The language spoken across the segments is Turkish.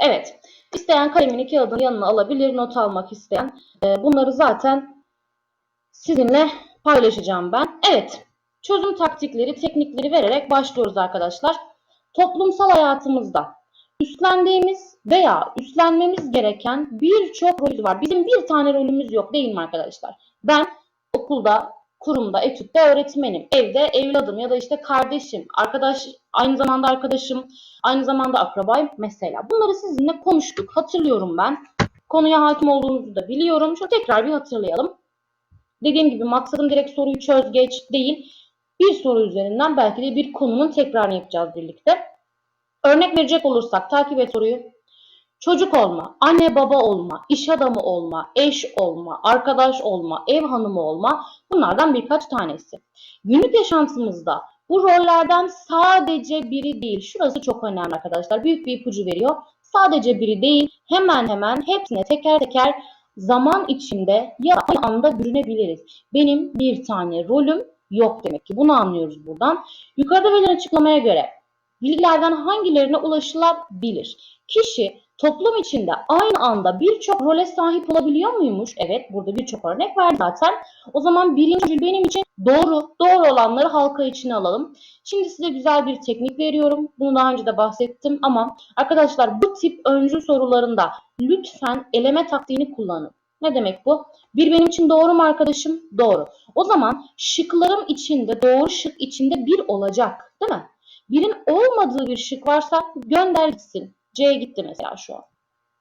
Evet. İsteyen kalemini kağıdını yanına alabilir. Not almak isteyen. Ee, bunları zaten sizinle paylaşacağım ben. Evet. Çözüm taktikleri, teknikleri vererek başlıyoruz arkadaşlar. Toplumsal hayatımızda üstlendiğimiz veya üstlenmemiz gereken birçok rolümüz var. Bizim bir tane rolümüz yok değil mi arkadaşlar? Ben okulda, kurumda, etütte öğretmenim. Evde evladım ya da işte kardeşim, arkadaş, aynı zamanda arkadaşım, aynı zamanda akrabayım mesela. Bunları sizinle konuştuk. Hatırlıyorum ben. Konuya hakim olduğunuzu da biliyorum. Şöyle tekrar bir hatırlayalım. Dediğim gibi maksadım direkt soruyu çöz geç değil. Bir soru üzerinden belki de bir konunun tekrarını yapacağız birlikte. Örnek verecek olursak takip et soruyu. Çocuk olma, anne baba olma, iş adamı olma, eş olma, arkadaş olma, ev hanımı olma bunlardan birkaç tanesi. Günlük yaşantımızda bu rollerden sadece biri değil. Şurası çok önemli arkadaşlar. Büyük bir ipucu veriyor. Sadece biri değil, hemen hemen hepsine teker teker zaman içinde ya aynı anda bürünebiliriz. Benim bir tane rolüm yok demek ki. Bunu anlıyoruz buradan. Yukarıda verilen açıklamaya göre bilgilerden hangilerine ulaşılabilir? Kişi toplum içinde aynı anda birçok role sahip olabiliyor muymuş? Evet, burada birçok örnek var zaten. O zaman birinci öncül benim için doğru, doğru olanları halka içine alalım. Şimdi size güzel bir teknik veriyorum. Bunu daha önce de bahsettim ama arkadaşlar bu tip öncül sorularında lütfen eleme taktiğini kullanın. Ne demek bu? Bir benim için doğru mu arkadaşım? Doğru. O zaman şıklarım içinde, doğru şık içinde bir olacak. Değil mi? Birin olmadığı bir şık varsa gönder gitsin. C'ye gitti mesela şu an.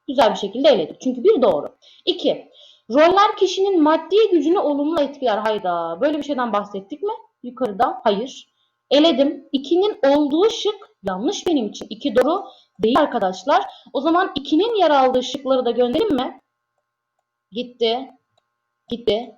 Güzel bir şekilde eledik. Çünkü bir doğru. İki, roller kişinin maddi gücünü olumlu etkiler. Hayda. Böyle bir şeyden bahsettik mi? Yukarıda. Hayır. Eledim. İkinin olduğu şık yanlış benim için. İki doğru değil arkadaşlar. O zaman ikinin yer aldığı şıkları da göndereyim mi? Gitti. Gitti.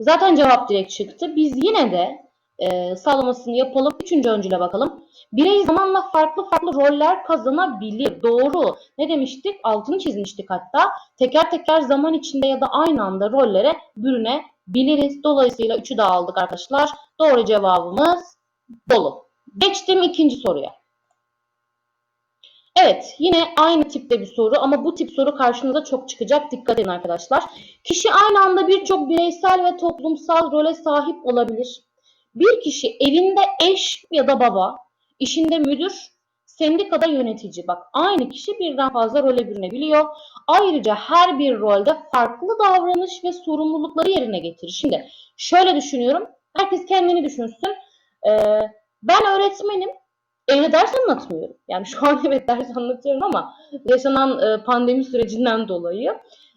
Zaten cevap direkt çıktı. Biz yine de e, sağlamasını yapalım. Üçüncü öncüle bakalım. Birey zamanla farklı farklı roller kazanabilir. Doğru. Ne demiştik? Altını çizmiştik hatta. Teker teker zaman içinde ya da aynı anda rollere bürünebiliriz. Dolayısıyla üçü de aldık arkadaşlar. Doğru cevabımız dolu. Geçtim ikinci soruya. Evet, yine aynı tipte bir soru ama bu tip soru karşınıza çok çıkacak. Dikkat edin arkadaşlar. Kişi aynı anda birçok bireysel ve toplumsal role sahip olabilir. Bir kişi evinde eş ya da baba, işinde müdür, sendikada yönetici. Bak aynı kişi birden fazla role bürünebiliyor. Ayrıca her bir rolde farklı davranış ve sorumlulukları yerine getirir. Şimdi şöyle düşünüyorum. Herkes kendini düşünsün. Ee, ben öğretmenim. Evde ders anlatmıyorum. Yani şu an evet ders anlatıyorum ama yaşanan e, pandemi sürecinden dolayı.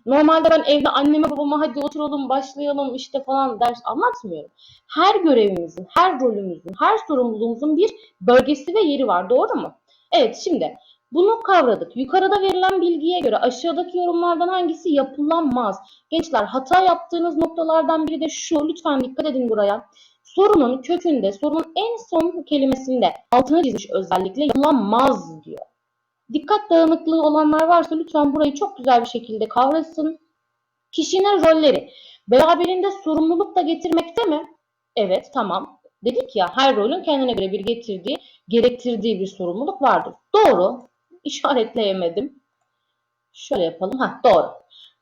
Normalde ben evde anneme babama hadi oturalım başlayalım işte falan ders anlatmıyorum. Her görevimizin, her rolümüzün, her sorumluluğumuzun bir bölgesi ve yeri var. Doğru mu? Evet şimdi bunu kavradık. Yukarıda verilen bilgiye göre aşağıdaki yorumlardan hangisi yapılamaz? Gençler hata yaptığınız noktalardan biri de şu. Lütfen dikkat edin buraya. Sorunun kökünde, sorunun en son kelimesinde altını çizmiş özellikle yapılamaz diyor. Dikkat dağınıklığı olanlar varsa lütfen burayı çok güzel bir şekilde kavrasın. Kişinin rolleri beraberinde sorumluluk da getirmekte mi? Evet tamam. Dedik ya her rolün kendine göre bir getirdiği, gerektirdiği bir sorumluluk vardır. Doğru. İşaretleyemedim. Şöyle yapalım. Ha doğru.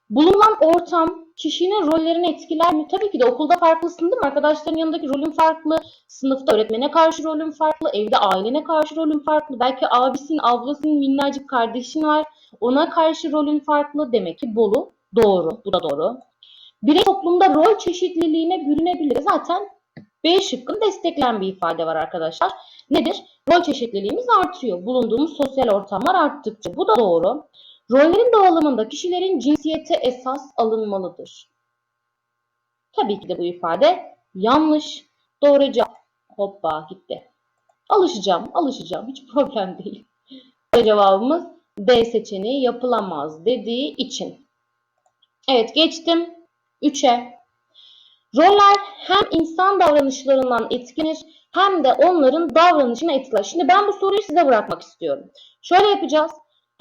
Bulunan ortam kişinin rollerini etkiler mi? Tabii ki de okulda farklısın değil mi? Arkadaşların yanındaki rolün farklı. Sınıfta öğretmene karşı rolün farklı. Evde ailene karşı rolün farklı. Belki abisin, ablasının minnacık kardeşin var. Ona karşı rolün farklı. Demek ki Bolu doğru. Bu da doğru. Birey toplumda rol çeşitliliğine bürünebilir. Zaten B şıkkını destekleyen bir ifade var arkadaşlar. Nedir? Rol çeşitliliğimiz artıyor. Bulunduğumuz sosyal ortamlar arttıkça. Bu da doğru. Rollerin dağılımında kişilerin cinsiyeti esas alınmalıdır. Tabii ki de bu ifade yanlış. Doğru cevap. Hoppa gitti. Alışacağım, alışacağım. Hiç problem değil. Cevabımız D seçeneği yapılamaz dediği için. Evet geçtim 3'e. Roller hem insan davranışlarından etkilenir hem de onların davranışına etkiler. Şimdi ben bu soruyu size bırakmak istiyorum. Şöyle yapacağız.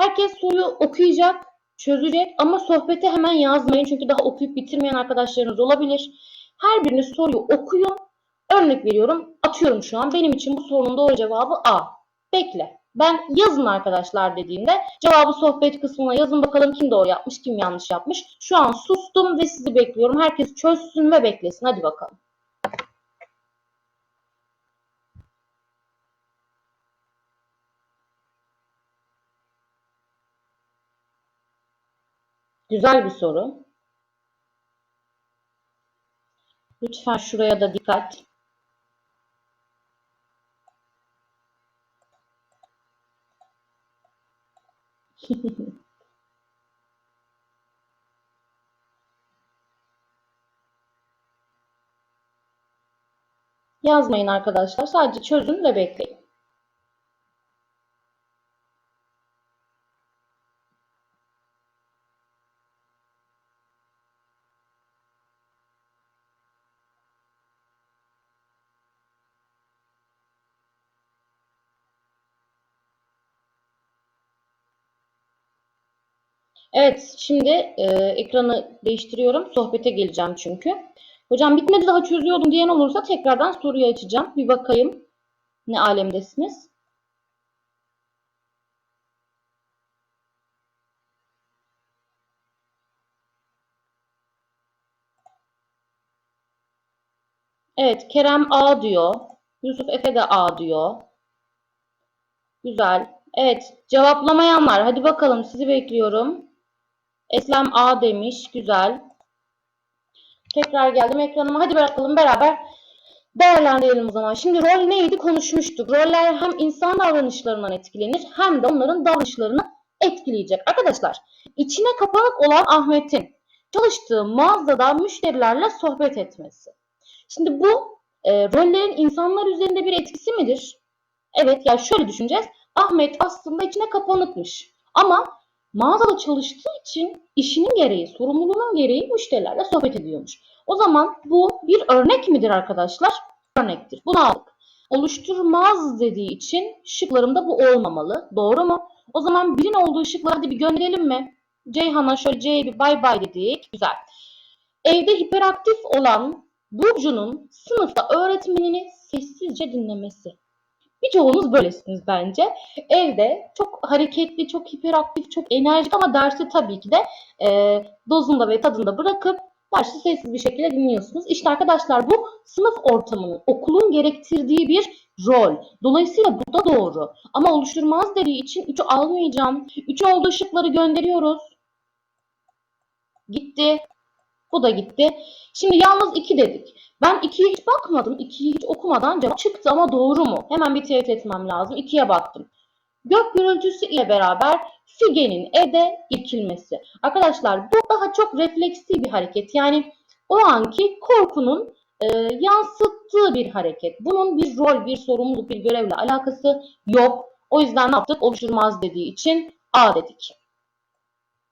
Herkes soruyu okuyacak, çözecek ama sohbete hemen yazmayın. Çünkü daha okuyup bitirmeyen arkadaşlarınız olabilir. Her biriniz soruyu okuyun. Örnek veriyorum. Atıyorum şu an. Benim için bu sorunun doğru cevabı A. Bekle. Ben yazın arkadaşlar dediğimde cevabı sohbet kısmına yazın bakalım kim doğru yapmış, kim yanlış yapmış. Şu an sustum ve sizi bekliyorum. Herkes çözsün ve beklesin. Hadi bakalım. Güzel bir soru. Lütfen şuraya da dikkat. Yazmayın arkadaşlar. Sadece çözün ve bekleyin. Evet, şimdi e, ekranı değiştiriyorum. Sohbete geleceğim çünkü. Hocam bitmedi daha çözüyordum diyen olursa tekrardan soruyu açacağım. Bir bakayım ne alemdesiniz. Evet, Kerem A diyor. Yusuf Efe de A diyor. Güzel. Evet, cevaplamayanlar. Hadi bakalım sizi bekliyorum. Eslem A demiş. Güzel. Tekrar geldim ekranıma. Hadi bakalım beraber değerlendirelim o zaman. Şimdi rol neydi konuşmuştuk. Roller hem insan davranışlarından etkilenir hem de onların davranışlarını etkileyecek. Arkadaşlar içine kapanık olan Ahmet'in çalıştığı mağazada müşterilerle sohbet etmesi. Şimdi bu e, rollerin insanlar üzerinde bir etkisi midir? Evet yani şöyle düşüneceğiz. Ahmet aslında içine kapanıkmış. Ama mağazada çalıştığı için işinin gereği, sorumluluğunun gereği müşterilerle sohbet ediyormuş. O zaman bu bir örnek midir arkadaşlar? Örnektir. Bunu aldık. Oluşturmaz dediği için şıklarımda bu olmamalı. Doğru mu? O zaman birin olduğu şıkları hadi bir gönderelim mi? Ceyhan'a şöyle C'ye bir bay bay dedik. Güzel. Evde hiperaktif olan Burcu'nun sınıfta öğretmenini sessizce dinlemesi. Birçoğunuz böylesiniz bence. Evde çok hareketli, çok hiperaktif, çok enerjik ama dersi tabii ki de e, dozunda ve tadında bırakıp dersi sessiz bir şekilde dinliyorsunuz. İşte arkadaşlar bu sınıf ortamının, okulun gerektirdiği bir rol. Dolayısıyla bu da doğru. Ama oluşturmaz dediği için 3'ü almayacağım. 3 olduğu şıkları gönderiyoruz. Gitti. Bu da gitti. Şimdi yalnız 2 dedik. Ben 2'ye hiç bakmadım. 2'yi hiç okumadan cevap çıktı ama doğru mu? Hemen bir teyit etmem lazım. 2'ye baktım. Gök gürültüsü ile beraber Figen'in evde irkilmesi. Arkadaşlar bu daha çok refleksi bir hareket. Yani o anki korkunun e, yansıttığı bir hareket. Bunun bir rol, bir sorumluluk, bir görevle alakası yok. O yüzden ne yaptık? Oluşturmaz dediği için A dedik.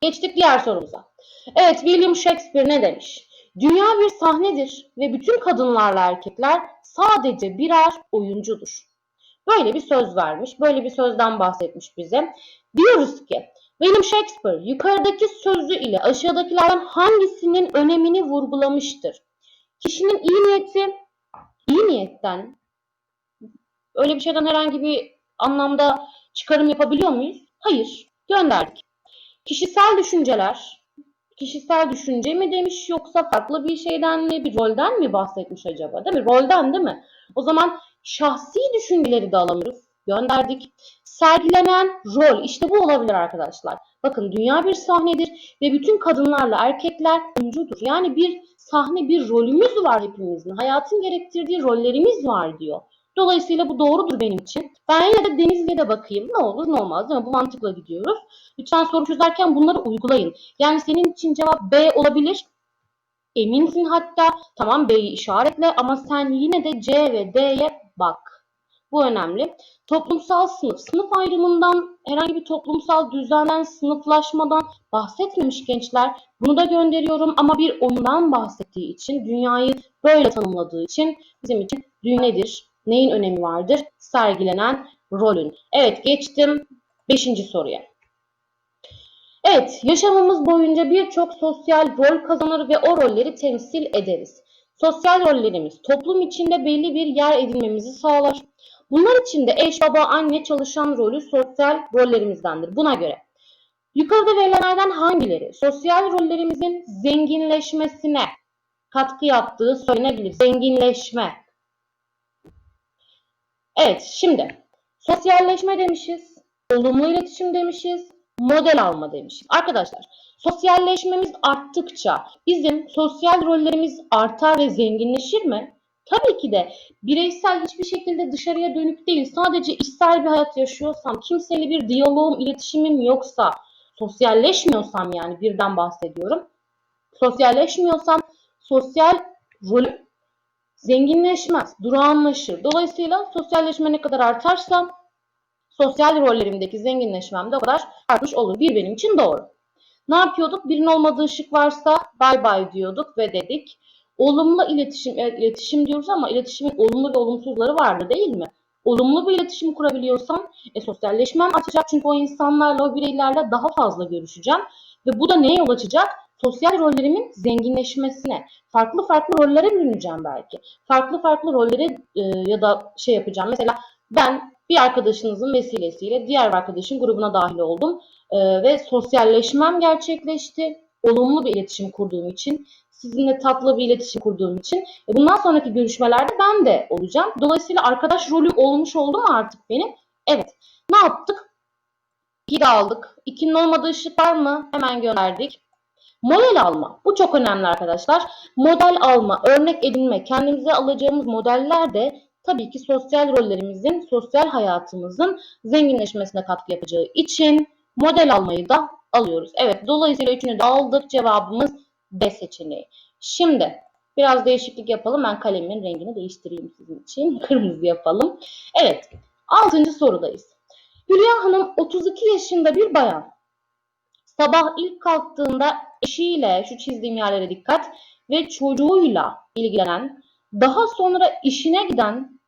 Geçtik diğer sorumuza. Evet William Shakespeare ne demiş? Dünya bir sahnedir ve bütün kadınlarla erkekler sadece birer oyuncudur. Böyle bir söz vermiş, böyle bir sözden bahsetmiş bize. Diyoruz ki William Shakespeare yukarıdaki sözü ile aşağıdakilerden hangisinin önemini vurgulamıştır? Kişinin iyi niyeti, iyi niyetten öyle bir şeyden herhangi bir anlamda çıkarım yapabiliyor muyuz? Hayır, gönderdik. Kişisel düşünceler, kişisel düşünce mi demiş yoksa farklı bir şeyden mi, bir rolden mi bahsetmiş acaba? Değil mi? Rolden değil mi? O zaman şahsi düşünceleri de alamıyoruz. Gönderdik. Sergilenen rol işte bu olabilir arkadaşlar. Bakın dünya bir sahnedir ve bütün kadınlarla erkekler oyuncudur. Yani bir sahne bir rolümüz var hepimizin. Hayatın gerektirdiği rollerimiz var diyor. Dolayısıyla bu doğrudur benim için. Ben yine de Denizli'ye de bakayım. Ne olur ne olmaz değil mi? Bu mantıkla gidiyoruz. Lütfen soru çözerken bunları uygulayın. Yani senin için cevap B olabilir. Eminsin hatta. Tamam B'yi işaretle ama sen yine de C ve D'ye bak. Bu önemli. Toplumsal sınıf. Sınıf ayrımından, herhangi bir toplumsal düzenden, sınıflaşmadan bahsetmemiş gençler. Bunu da gönderiyorum ama bir ondan bahsettiği için, dünyayı böyle tanımladığı için bizim için dünya nedir? Neyin önemi vardır? Sergilenen rolün. Evet geçtim 5. soruya. Evet, yaşamımız boyunca birçok sosyal rol kazanır ve o rolleri temsil ederiz. Sosyal rollerimiz toplum içinde belli bir yer edinmemizi sağlar. Bunlar içinde eş, baba, anne, çalışan rolü sosyal rollerimizdendir. Buna göre yukarıda verilenlerden hangileri sosyal rollerimizin zenginleşmesine katkı yaptığı söylenebilir? Zenginleşme. Evet, şimdi sosyalleşme demişiz, olumlu iletişim demişiz, model alma demişiz. Arkadaşlar, sosyalleşmemiz arttıkça bizim sosyal rollerimiz artar ve zenginleşir mi? Tabii ki de bireysel hiçbir şekilde dışarıya dönük değil, sadece içsel bir hayat yaşıyorsam, kimseyle bir diyaloğum, iletişimim yoksa, sosyalleşmiyorsam yani birden bahsediyorum. Sosyalleşmiyorsam sosyal rolüm zenginleşmez, durağanlaşır. Dolayısıyla sosyalleşme ne kadar artarsa sosyal rollerimdeki zenginleşmem de o kadar artmış olur. Bir benim için doğru. Ne yapıyorduk? Birinin olmadığı şık varsa bay bay diyorduk ve dedik. Olumlu iletişim, iletişim diyoruz ama iletişimin olumlu ve olumsuzları vardı değil mi? Olumlu bir iletişim kurabiliyorsam e, sosyalleşmem artacak çünkü o insanlarla, o bireylerle daha fazla görüşeceğim. Ve bu da neye yol açacak? Sosyal rollerimin zenginleşmesine. Farklı farklı rollere bürüneceğim belki. Farklı farklı rolleri e, ya da şey yapacağım. Mesela ben bir arkadaşınızın vesilesiyle diğer arkadaşın grubuna dahil oldum e, ve sosyalleşmem gerçekleşti. Olumlu bir iletişim kurduğum için, sizinle tatlı bir iletişim kurduğum için. E, bundan sonraki görüşmelerde ben de olacağım. Dolayısıyla arkadaş rolü olmuş oldu mu artık benim? Evet. Ne yaptık? 2 de aldık. 2'nin olmadığı şık var mı? Hemen gönderdik. Model alma. Bu çok önemli arkadaşlar. Model alma, örnek edinme, kendimize alacağımız modeller de tabii ki sosyal rollerimizin, sosyal hayatımızın zenginleşmesine katkı yapacağı için model almayı da alıyoruz. Evet, dolayısıyla üçünü de aldık. Cevabımız B seçeneği. Şimdi biraz değişiklik yapalım. Ben kalemimin rengini değiştireyim sizin için. Kırmızı yapalım. Evet, altıncı sorudayız. Hülya Hanım 32 yaşında bir bayan. Sabah ilk kalktığında eşiyle, şu çizdiğim yerlere dikkat, ve çocuğuyla ilgilenen, daha sonra işine giden,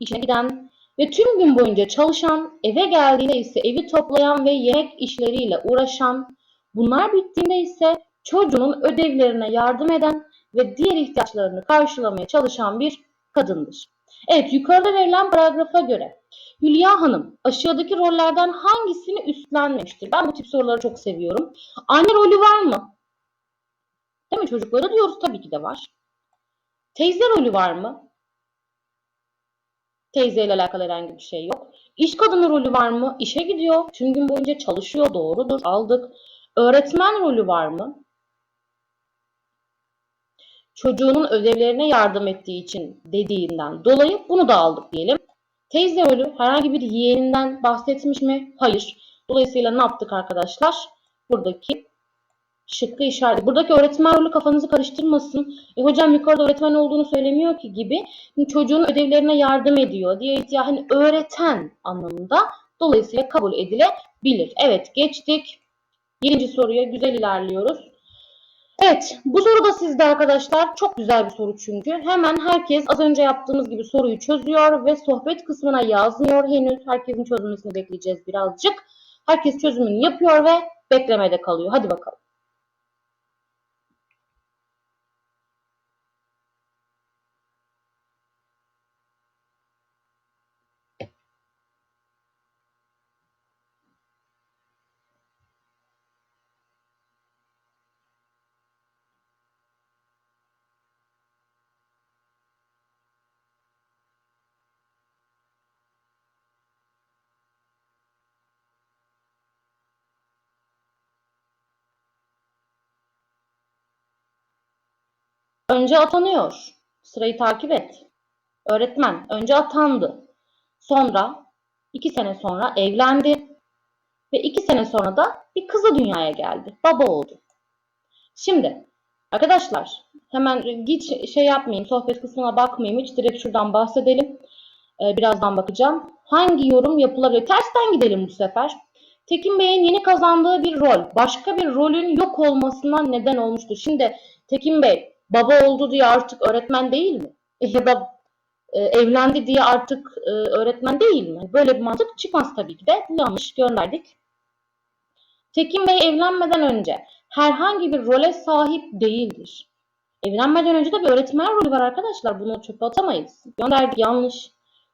işine giden ve tüm gün boyunca çalışan, eve geldiğinde ise evi toplayan ve yemek işleriyle uğraşan, bunlar bittiğinde ise çocuğunun ödevlerine yardım eden ve diğer ihtiyaçlarını karşılamaya çalışan bir kadındır. Evet, yukarıda verilen paragrafa göre Hülya Hanım aşağıdaki rollerden hangisini üstlenmemiştir? Ben bu tip soruları çok seviyorum. Anne rolü var mı? Değil mi? Çocukları diyoruz tabii ki de var. Teyze rolü var mı? Teyzeyle alakalı herhangi bir şey yok. İş kadını rolü var mı? İşe gidiyor. Tüm gün boyunca çalışıyor. Doğrudur. Aldık. Öğretmen rolü var mı? Çocuğunun ödevlerine yardım ettiği için dediğinden dolayı bunu da aldık diyelim. Teyze rolü herhangi bir yeğeninden bahsetmiş mi? Hayır. Dolayısıyla ne yaptık arkadaşlar? Buradaki şıkkı işaret. Buradaki öğretmen rolü kafanızı karıştırmasın. E hocam yukarıda öğretmen olduğunu söylemiyor ki gibi. Çocuğun ödevlerine yardım ediyor diye ya hani öğreten anlamında. Dolayısıyla kabul edilebilir. Evet geçtik. Birinci soruya güzel ilerliyoruz. Evet, bu soru da sizde arkadaşlar. Çok güzel bir soru çünkü. Hemen herkes az önce yaptığımız gibi soruyu çözüyor ve sohbet kısmına yazmıyor henüz. Herkesin çözülmesini bekleyeceğiz birazcık. Herkes çözümünü yapıyor ve beklemede kalıyor. Hadi bakalım. Önce atanıyor. Sırayı takip et. Öğretmen önce atandı. Sonra iki sene sonra evlendi. Ve iki sene sonra da bir kızı dünyaya geldi. Baba oldu. Şimdi arkadaşlar hemen hiç şey yapmayayım. Sohbet kısmına bakmayayım. Hiç direkt şuradan bahsedelim. Ee, birazdan bakacağım. Hangi yorum yapılabilir? Tersten gidelim bu sefer. Tekin Bey'in yeni kazandığı bir rol, başka bir rolün yok olmasına neden olmuştur. Şimdi Tekin Bey baba oldu diye artık öğretmen değil mi? E, ya e, evlendi diye artık e, öğretmen değil mi? Böyle bir mantık çıkmaz tabii ki de. Yanlış gönderdik. Tekin Bey evlenmeden önce herhangi bir role sahip değildir. Evlenmeden önce de bir öğretmen rolü var arkadaşlar. Bunu çöpe atamayız. Gönderdik yanlış.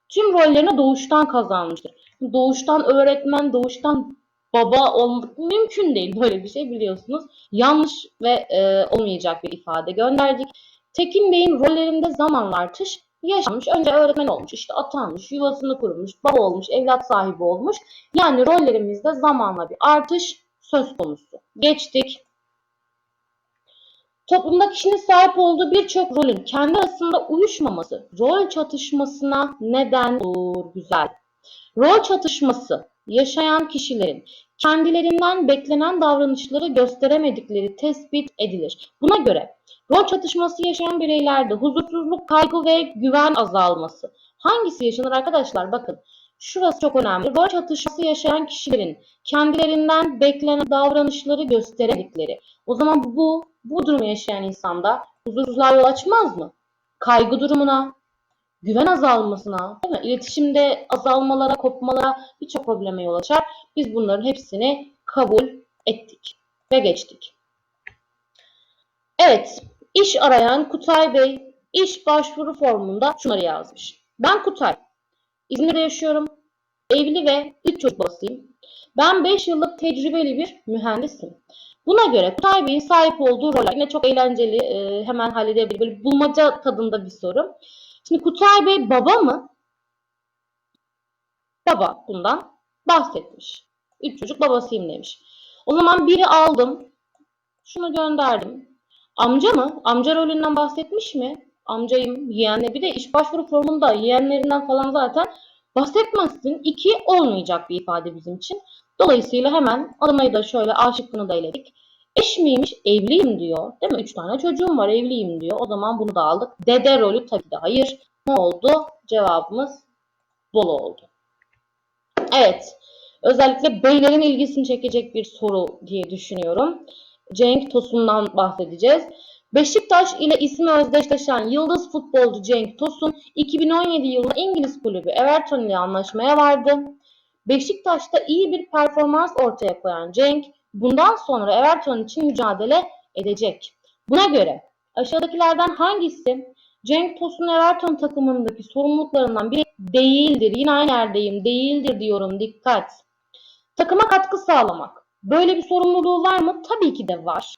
tüm rollerini doğuştan kazanmıştır. Doğuştan öğretmen, doğuştan baba olmak mümkün değil böyle bir şey biliyorsunuz. Yanlış ve e, olmayacak bir ifade gönderdik. Tekin Bey'in rollerinde zamanla artış yaşanmış. Önce öğretmen olmuş, işte atanmış, yuvasını kurmuş, baba olmuş, evlat sahibi olmuş. Yani rollerimizde zamanla bir artış söz konusu. Geçtik. Toplumda kişinin sahip olduğu birçok rolün kendi arasında uyuşmaması rol çatışmasına neden olur. Güzel. Rol çatışması yaşayan kişilerin kendilerinden beklenen davranışları gösteremedikleri tespit edilir. Buna göre rol çatışması yaşayan bireylerde huzursuzluk, kaygı ve güven azalması. Hangisi yaşanır arkadaşlar? Bakın şurası çok önemli. Rol çatışması yaşayan kişilerin kendilerinden beklenen davranışları gösteremedikleri. O zaman bu bu durumu yaşayan insanda huzursuzluğa yol açmaz mı? Kaygı durumuna, güven azalmasına, değil mi? iletişimde azalmalara, kopmalara birçok probleme yol açar. Biz bunların hepsini kabul ettik ve geçtik. Evet, iş arayan Kutay Bey iş başvuru formunda şunları yazmış. Ben Kutay, İzmir'de yaşıyorum, evli ve 3 çocuk babasıyım. Ben 5 yıllık tecrübeli bir mühendisim. Buna göre Kutay Bey'in sahip olduğu roller yine çok eğlenceli, e, hemen halledebilir. Bulmaca tadında bir soru. Şimdi Kutay Bey baba mı? Baba bundan bahsetmiş. Üç çocuk babasıyım demiş. O zaman biri aldım. Şunu gönderdim. Amca mı? Amca rolünden bahsetmiş mi? Amcayım, yeğenle. Bir de iş başvuru formunda yeğenlerinden falan zaten bahsetmezsin. İki olmayacak bir ifade bizim için. Dolayısıyla hemen adımı da şöyle A şıkkını da eledik. Eş miymiş? Evliyim diyor. Değil mi? Üç tane çocuğum var evliyim diyor. O zaman bunu da aldık. Dede rolü tabii de hayır. Ne oldu? Cevabımız bol oldu. Evet. Özellikle beylerin ilgisini çekecek bir soru diye düşünüyorum. Cenk Tosun'dan bahsedeceğiz. Beşiktaş ile ismi özdeşleşen yıldız futbolcu Cenk Tosun 2017 yılında İngiliz kulübü Everton ile anlaşmaya vardı. Beşiktaş'ta iyi bir performans ortaya koyan Cenk bundan sonra Everton için mücadele edecek. Buna göre aşağıdakilerden hangisi Cenk Tosun Everton takımındaki sorumluluklarından biri değildir. Yine aynı yerdeyim. Değildir diyorum. Dikkat. Takıma katkı sağlamak. Böyle bir sorumluluğu var mı? Tabii ki de var.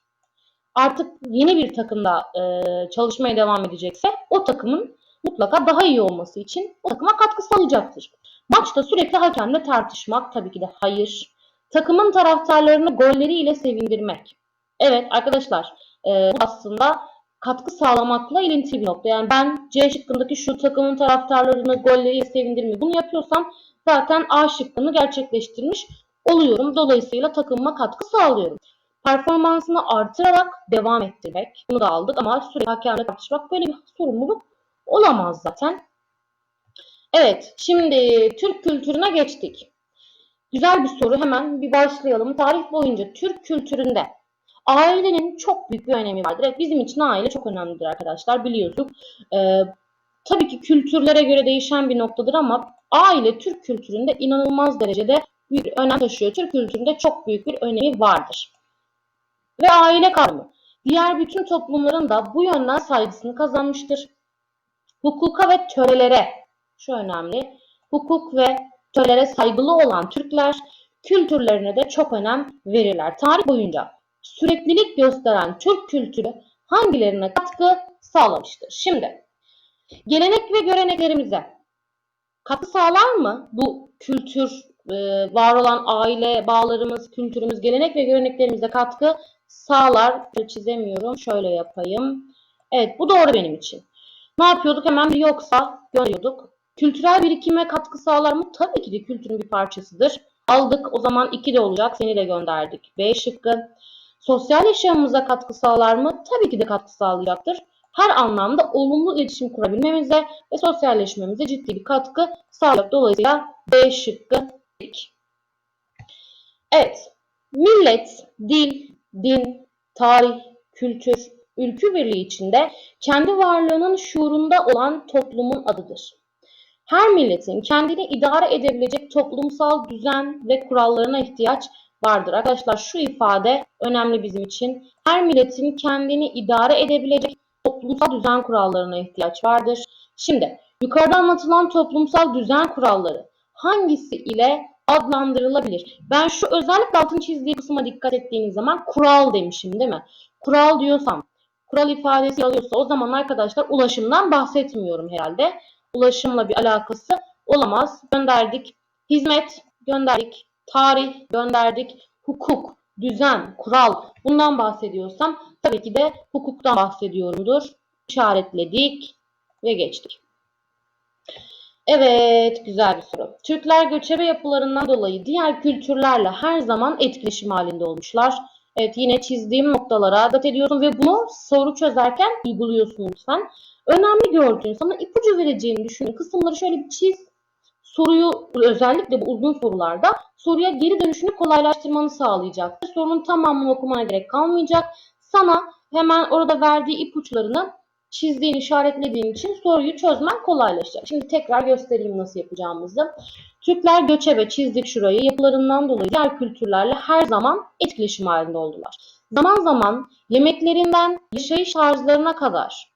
Artık yeni bir takımda e, çalışmaya devam edecekse o takımın mutlaka daha iyi olması için o takıma katkı sağlayacaktır. Maçta sürekli hakemle tartışmak tabii ki de hayır. Takımın taraftarlarını golleriyle sevindirmek. Evet arkadaşlar e, bu aslında katkı sağlamakla ilintili bir nokta. Yani ben C şıkkındaki şu takımın taraftarlarını golleriyle sevindirmeyi bunu yapıyorsam zaten A şıkkını gerçekleştirmiş oluyorum. Dolayısıyla takımıma katkı sağlıyorum. Performansını artırarak devam ettirmek. Bunu da aldık ama sürekli hakemle tartışmak böyle bir sorumluluk olamaz zaten. Evet, şimdi Türk kültürüne geçtik. Güzel bir soru. Hemen bir başlayalım. Tarih boyunca Türk kültüründe ailenin çok büyük bir önemi vardır. Evet, bizim için aile çok önemlidir arkadaşlar. Biliyorsunuz. Ee, tabii ki kültürlere göre değişen bir noktadır ama aile Türk kültüründe inanılmaz derecede bir önem taşıyor. Türk kültüründe çok büyük bir önemi vardır. Ve aile kavramı diğer bütün toplumların da bu yönden saygısını kazanmıştır. Hukuka ve törelere şu önemli. Hukuk ve törelere saygılı olan Türkler kültürlerine de çok önem verirler. Tarih boyunca süreklilik gösteren Türk kültürü hangilerine katkı sağlamıştır? Şimdi gelenek ve göreneklerimize katkı sağlar mı bu kültür, e, var olan aile bağlarımız, kültürümüz, gelenek ve göreneklerimize katkı sağlar. Çizemiyorum. Şöyle yapayım. Evet bu doğru benim için. Ne yapıyorduk? Hemen bir yoksa görüyorduk. Kültürel birikime katkı sağlar mı? Tabii ki de kültürün bir parçasıdır. Aldık o zaman 2 de olacak. Seni de gönderdik. B şıkkı. Sosyal yaşamımıza katkı sağlar mı? Tabii ki de katkı sağlayacaktır. Her anlamda olumlu iletişim kurabilmemize ve sosyalleşmemize ciddi bir katkı sağlayacak. Dolayısıyla B şıkkı. Evet. Millet, dil, din, tarih, kültür, ülkü birliği içinde kendi varlığının şuurunda olan toplumun adıdır. Her milletin kendini idare edebilecek toplumsal düzen ve kurallarına ihtiyaç vardır. Arkadaşlar şu ifade önemli bizim için. Her milletin kendini idare edebilecek toplumsal düzen kurallarına ihtiyaç vardır. Şimdi Yukarıda anlatılan toplumsal düzen kuralları hangisi ile adlandırılabilir? Ben şu özellikle altın çizdiği kısma dikkat ettiğiniz zaman kural demişim değil mi? Kural diyorsam, kural ifadesi alıyorsa o zaman arkadaşlar ulaşımdan bahsetmiyorum herhalde. Ulaşımla bir alakası olamaz. Gönderdik. Hizmet gönderdik. Tarih gönderdik. Hukuk, düzen, kural bundan bahsediyorsam tabii ki de hukuktan bahsediyorumdur. İşaretledik ve geçtik. Evet, güzel bir soru. Türkler göçebe yapılarından dolayı diğer kültürlerle her zaman etkileşim halinde olmuşlar. Evet, yine çizdiğim noktalara dikkat ediyorsun ve bunu soru çözerken uyguluyorsun lütfen. Önemli gördüğün, sana ipucu vereceğini düşündüğün kısımları şöyle bir çiz. Soruyu özellikle bu uzun sorularda soruya geri dönüşünü kolaylaştırmanı sağlayacaktır. Sorunun tamamını okumana gerek kalmayacak. Sana hemen orada verdiği ipuçlarını çizdiğin, işaretlediğin için soruyu çözmen kolaylaşacak. Şimdi tekrar göstereyim nasıl yapacağımızı. Türkler göçebe çizdik şurayı. Yapılarından dolayı diğer kültürlerle her zaman etkileşim halinde oldular. Zaman zaman yemeklerinden yaşayış tarzlarına kadar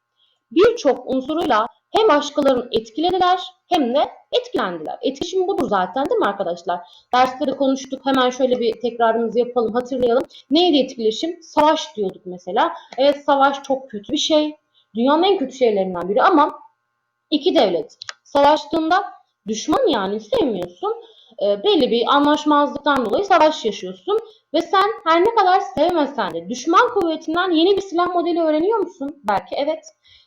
birçok unsuruyla hem başkalarını etkilediler hem de etkilendiler. Etkileşim budur zaten değil mi arkadaşlar? Derste de konuştuk. Hemen şöyle bir tekrarımızı yapalım, hatırlayalım. Neydi etkileşim? Savaş diyorduk mesela. Evet savaş çok kötü bir şey. Dünyanın en kötü şeylerinden biri ama iki devlet savaştığında düşman yani sevmiyorsun. E, belli bir anlaşmazlıktan dolayı savaş yaşıyorsun ve sen her ne kadar sevmesen de düşman kuvvetinden yeni bir silah modeli öğreniyor musun? Belki evet.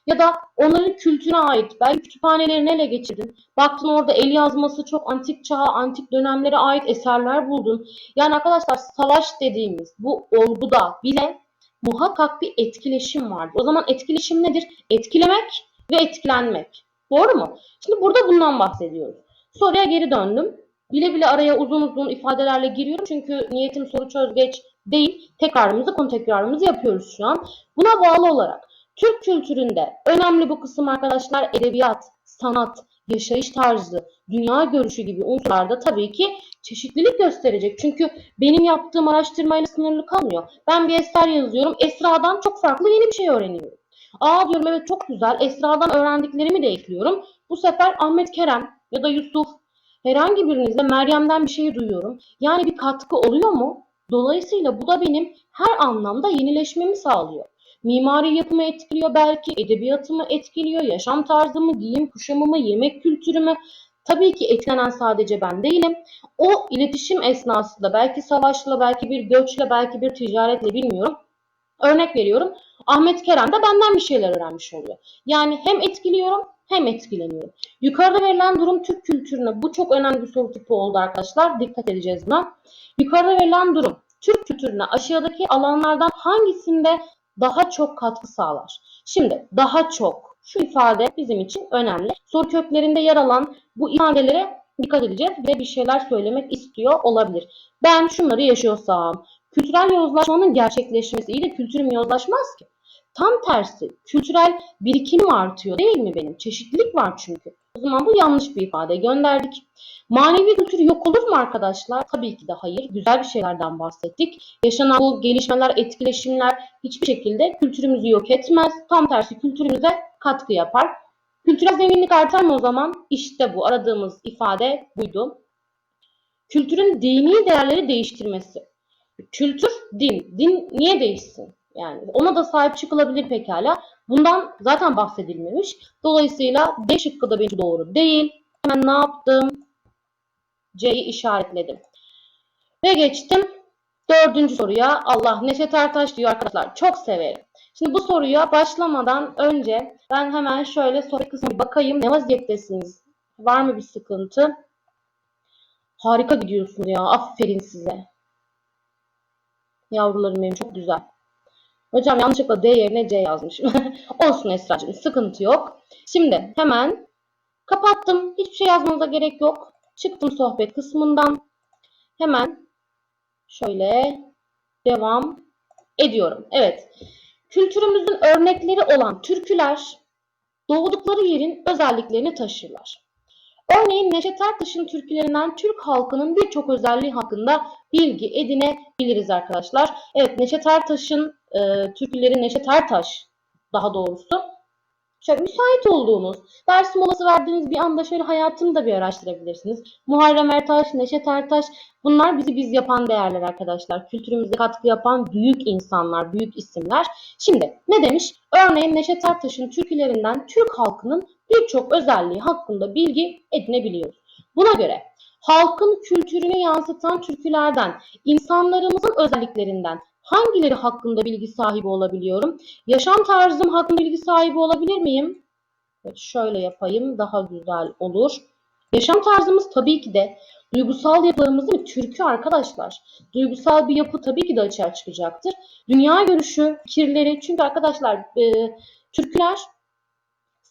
Ya da onların kültürüne ait belki kütüphanelerini ele geçirdin. Baktın orada el yazması çok antik çağa, antik dönemlere ait eserler buldun. Yani arkadaşlar savaş dediğimiz bu olguda bile muhakkak bir etkileşim vardır. O zaman etkileşim nedir? Etkilemek ve etkilenmek. Doğru mu? Şimdi burada bundan bahsediyoruz. Soruya geri döndüm. Bile bile araya uzun uzun ifadelerle giriyorum. Çünkü niyetim soru çöz geç değil. Tekrarımızı, konu tekrarımızı yapıyoruz şu an. Buna bağlı olarak Türk kültüründe önemli bu kısım arkadaşlar edebiyat, sanat, yaşayış tarzı, dünya görüşü gibi unsurlarda tabii ki çeşitlilik gösterecek. Çünkü benim yaptığım araştırmayla sınırlı kalmıyor. Ben bir eser yazıyorum. Esra'dan çok farklı yeni bir şey öğreniyorum. Aa diyorum evet çok güzel. Esra'dan öğrendiklerimi de ekliyorum. Bu sefer Ahmet Kerem ya da Yusuf herhangi birinizde Meryem'den bir şey duyuyorum. Yani bir katkı oluyor mu? Dolayısıyla bu da benim her anlamda yenileşmemi sağlıyor. Mimari yapımı etkiliyor belki, edebiyatımı etkiliyor, yaşam tarzımı, giyim kuşamımı, yemek kültürümü. Tabii ki etkilenen sadece ben değilim. O iletişim esnasında belki savaşla, belki bir göçle, belki bir ticaretle bilmiyorum. Örnek veriyorum. Ahmet Kerem de benden bir şeyler öğrenmiş oluyor. Yani hem etkiliyorum hem etkileniyorum. Yukarıda verilen durum Türk kültürüne bu çok önemli bir soru tipi oldu arkadaşlar. Dikkat edeceğiz buna. Yukarıda verilen durum Türk kültürüne aşağıdaki alanlardan hangisinde daha çok katkı sağlar? Şimdi daha çok şu ifade bizim için önemli. Soru köklerinde yer alan bu ifadelere dikkat edeceğiz ve bir şeyler söylemek istiyor olabilir. Ben şunları yaşıyorsam, kültürel yozlaşmanın gerçekleşmesi iyi de kültürüm yozlaşmaz ki. Tam tersi kültürel birikimim artıyor değil mi benim? Çeşitlilik var çünkü. O zaman bu yanlış bir ifade gönderdik. Manevi kültür yok olur mu arkadaşlar? Tabii ki de hayır. Güzel bir şeylerden bahsettik. Yaşanan bu gelişmeler, etkileşimler hiçbir şekilde kültürümüzü yok etmez. Tam tersi kültürümüze katkı yapar. Kültürel zenginlik artar mı o zaman? İşte bu aradığımız ifade buydu. Kültürün dini değerleri değiştirmesi. Kültür, din. Din niye değişsin? Yani ona da sahip çıkılabilir pekala. Bundan zaten bahsedilmemiş. Dolayısıyla D şıkkı da benim doğru değil. Hemen ne yaptım? C'yi işaretledim. Ve geçtim dördüncü soruya. Allah Neşet Ertaş diyor arkadaşlar. Çok severim. Şimdi bu soruya başlamadan önce ben hemen şöyle soru kısmına bakayım. Ne vaziyettesiniz? Var mı bir sıkıntı? Harika gidiyorsunuz ya. Aferin size. Yavrularım benim çok güzel. Hocam yanlışlıkla D yerine C yazmışım. Olsun Esra'cığım sıkıntı yok. Şimdi hemen kapattım. Hiçbir şey yazmanıza gerek yok. Çıktım sohbet kısmından. Hemen şöyle devam ediyorum. Evet. Kültürümüzün örnekleri olan türküler doğdukları yerin özelliklerini taşırlar. Örneğin Neşet Ertaş'ın türkülerinden Türk halkının birçok özelliği hakkında bilgi edinebiliriz arkadaşlar. Evet Neşet Ertaş'ın e, türküleri Neşet Ertaş daha doğrusu Şöyle müsait olduğunuz, ders molası verdiğiniz bir anda şöyle hayatını da bir araştırabilirsiniz. Muharrem Ertaş, Neşet Ertaş bunlar bizi biz yapan değerler arkadaşlar. Kültürümüze katkı yapan büyük insanlar, büyük isimler. Şimdi ne demiş? Örneğin Neşet Ertaş'ın türkülerinden Türk halkının birçok özelliği hakkında bilgi edinebiliyoruz. Buna göre halkın kültürünü yansıtan türkülerden, insanlarımızın özelliklerinden hangileri hakkında bilgi sahibi olabiliyorum? Yaşam tarzım hakkında bilgi sahibi olabilir miyim? Evet, şöyle yapayım daha güzel olur. Yaşam tarzımız tabii ki de duygusal yapılarımız değil mi? Türkü arkadaşlar. Duygusal bir yapı tabii ki de açığa çıkacaktır. Dünya görüşü, fikirleri çünkü arkadaşlar e, türküler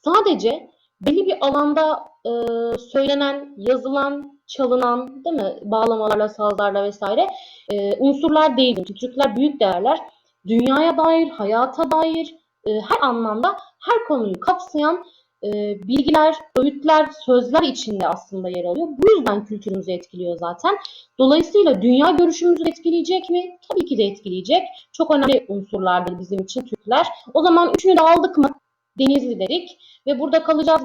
sadece belli bir alanda e, söylenen, yazılan, çalınan değil mi? Bağlamalarla, sazlarla vesaire e, unsurlar değil. Çünkü Türküler büyük değerler. Dünyaya dair, hayata dair e, her anlamda her konuyu kapsayan e, bilgiler, öğütler, sözler içinde aslında yer alıyor. Bu yüzden kültürümüzü etkiliyor zaten. Dolayısıyla dünya görüşümüzü etkileyecek mi? Tabii ki de etkileyecek. Çok önemli unsurlardır bizim için Türkler. O zaman üçünü de aldık mı? Denizli dedik ve burada kalacağız